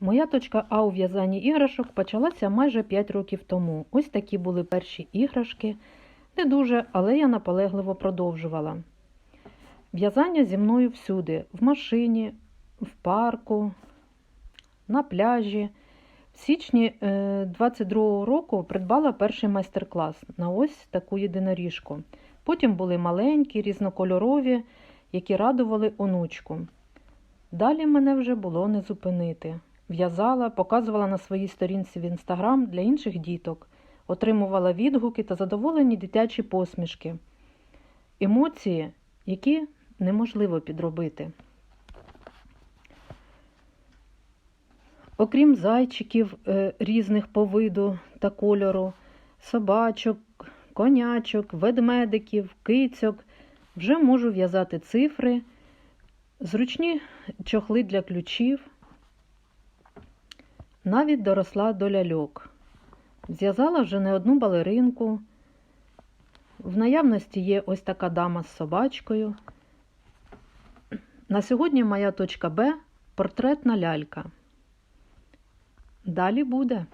Моя точка А у в'язанні іграшок почалася майже 5 років тому. Ось такі були перші іграшки. Не дуже, але я наполегливо продовжувала. В'язання зі мною всюди: в машині, в парку, на пляжі. В січні 22-го року придбала перший майстер-клас на ось таку єдиноріжку. Потім були маленькі, різнокольорові, які радували онучку. Далі мене вже було не зупинити. В'язала, показувала на своїй сторінці в інстаграм для інших діток, отримувала відгуки та задоволені дитячі посмішки, емоції, які неможливо підробити. Окрім зайчиків е, різних по виду та кольору, собачок, конячок, ведмедиків, кицьок, вже можу в'язати цифри, зручні чохли для ключів. Навіть доросла до ляльок. Зв'язала вже не одну балеринку. В наявності є ось така дама з собачкою. На сьогодні моя точка Б портретна лялька. Далі буде.